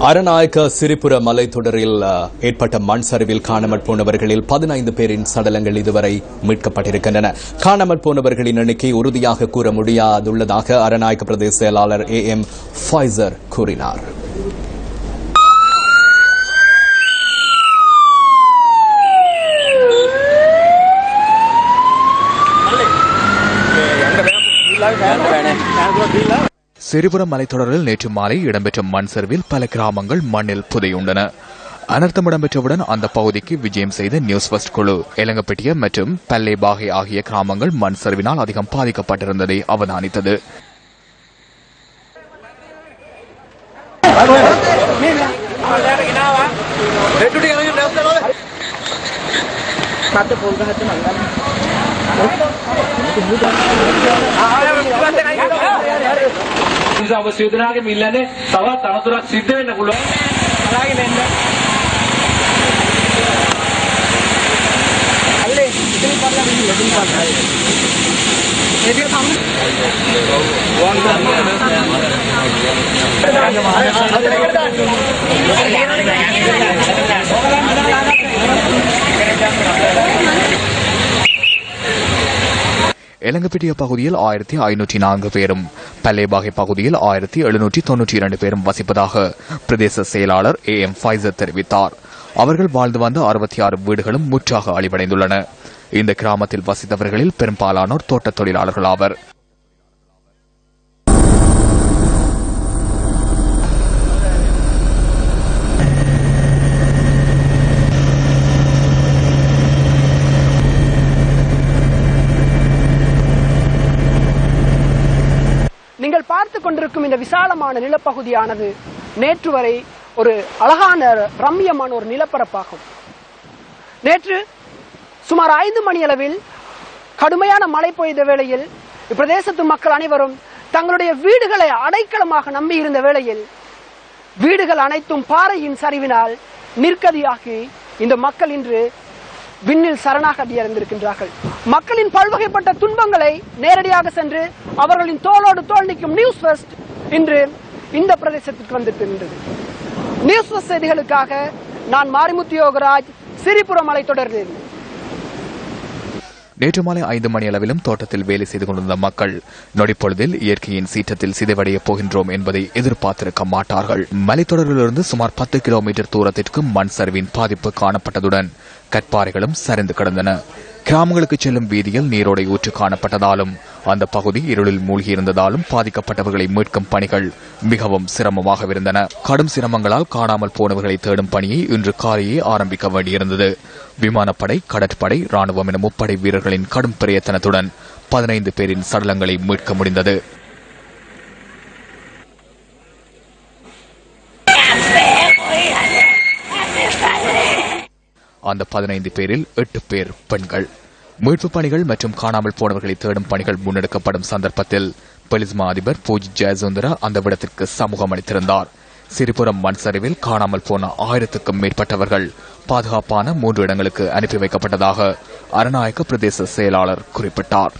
அரநாயக்க சிரிப்புர மலைத்தொடரில் ஏற்பட்ட மண் சரிவில் காணாமற் போனவர்களில் பதினைந்து பேரின் சடலங்கள் இதுவரை மீட்கப்பட்டிருக்கின்றன. காணாமற் போனவர்களின் எண்ணிக்கை உறுதியாக கூற முடியாதுள்ளதாக அரநாயக்க பிரதேச செயலாளர் ஏ எம் ஃபைசர் கூறினார். சிறுபுரம் மலைத்தொடரில் நேற்று மாலை இடம்பெற்ற மண் சரிவில் பல கிராமங்கள் மண்ணில் புதையுண்டன. அனர்த்தம் இடம்பெற்றவுடன் அந்த பகுதிக்கு விஜயம் செய்த நியூஸ் ஃபர்ஸ்ட் குழு எலங்கப்பட்டிய மற்றும் பல்லே பாகை ஆகிய கிராமங்கள் மண் சரிவினால் அதிகம் பாதிக்கப்பட்டிருந்ததை அவதானித்தது. නිසා ඔබ සිය දෙනාගෙම ඉල්ලන්නේ තවත් අනතුරක් සිද්ධ වෙන්න පුළුවන්. හදාගෙන එන්න. අල්ලේ ඉතින් පරලා විදිහ ඉතින් පරලා. ඒක තමයි. වන් ගන්න. எலங்கப்பட்டிய பகுதியில் ஆயிரத்தி ஐநூற்றி நான்கு பேரும் பல்லேபாகை பகுதியில் ஆயிரத்தி எழுநூற்றி தொன்னூற்றி இரண்டு பேரும் வசிப்பதாக பிரதேச செயலாளர் ஏ எம் ஃபைசர் தெரிவித்தார். அவர்கள் வாழ்ந்து வந்த அறுபத்தி ஆறு வீடுகளும் முற்றாக அழிவடைந்துள்ளன. இந்த கிராமத்தில் வசித்தவர்களில் பெரும்பாலானோர் தோட்டத் தொழிலாளர்கள் ஆவர். கொண்டிருக்கும் இந்த விசாலமான நிலப்பகுதியானது நேற்று வரை ஒரு அழகான ரம்மியமான ஒரு நிலப்பரப்பாகும். நேற்று சுமார் ஐந்து மணி அளவில் கடுமையான மழை பெய்த வேளையில் இப்பிரதேசத்து மக்கள் அனைவரும் தங்களுடைய வீடுகளை அடைக்கலமாக நம்பியிருந்த வேளையில் வீடுகள் அனைத்தும் பாறையின் சரிவினால் நிற்கதியாகி இந்த மக்கள் இன்று விண்ணில் சரணாகதி அடைந்திருக்கின்றார்கள் மக்களின் பல்வகைப்பட்ட துன்பங்களை நேரடியாக சென்று அவர்களின் தோளோடு தோள் நிற்கும் நியூஸ் ஃபர்ஸ்ட் இன்று இந்த பிரதேசத்திற்கு வந்திருக்கின்றது நியூஸ் ஃபர்ஸ்ட் செய்திகளுக்காக நான் மாரிமுத்து யோகராஜ் சிரிபுரம் மலைத்தொடரில். நேற்று மாலை ஐந்து மணி அளவிலும் தோட்டத்தில் வேலை செய்து கொண்டிருந்த மக்கள் நொடிப்பொழுதில் இயற்கையின் சீற்றத்தில் சிதைவடையப் போகின்றோம் என்பதை எதிர்பார்த்திருக்க மாட்டார்கள். மலைத்தொடரிலிருந்து சுமார் பத்து கிலோமீட்டர் தூரத்திற்கு மண் சரிவின் பாதிப்பு காணப்பட்டதுடன் கற்பாறைகளும் சரிந்து கிடந்தன. கிராமங்களுக்கு செல்லும் வீதியில் நீரோடை ஊற்று காணப்பட்டதாலும் அந்த பகுதி இருளில் மூழ்கியிருந்ததாலும் பாதிக்கப்பட்டவர்களை மீட்கும் பணிகள் மிகவும் சிரமமாகவிருந்தன. கடும் சிரமங்களால் காணாமல் போனவர்களை தேடும் பணியை இன்று காலையே ஆரம்பிக்க வேண்டியிருந்தது. விமானப்படை கடற்படை ராணுவம் என முப்படை வீரர்களின் கடும் பிரயத்தனத்துடன் பதினைந்து பேரின் சடலங்களை மீட்க முடிந்தது. அந்த பதினைந்து பேரில் எட்டு பேர் பெண்கள். மீட்புப் பணிகள் மற்றும் காணாமல் போனவர்களை தேடும் பணிகள் முன்னெடுக்கப்படும் சந்தர்ப்பத்தில் பொலிஸ்மா அதிபர் பூஜ் ஜெயசுந்தரா அந்த விடத்திற்கு சமூகம் அளித்திருந்தார். சிறுபுறம் மண் சரிவில் காணாமல் போன ஆயிரத்துக்கும் மேற்பட்டவர்கள் பாதுகாப்பான மூன்று இடங்களுக்கு அனுப்பி வைக்கப்பட்டதாக அரநாயக்க பிரதேச செயலாளர் குறிப்பிட்டார்.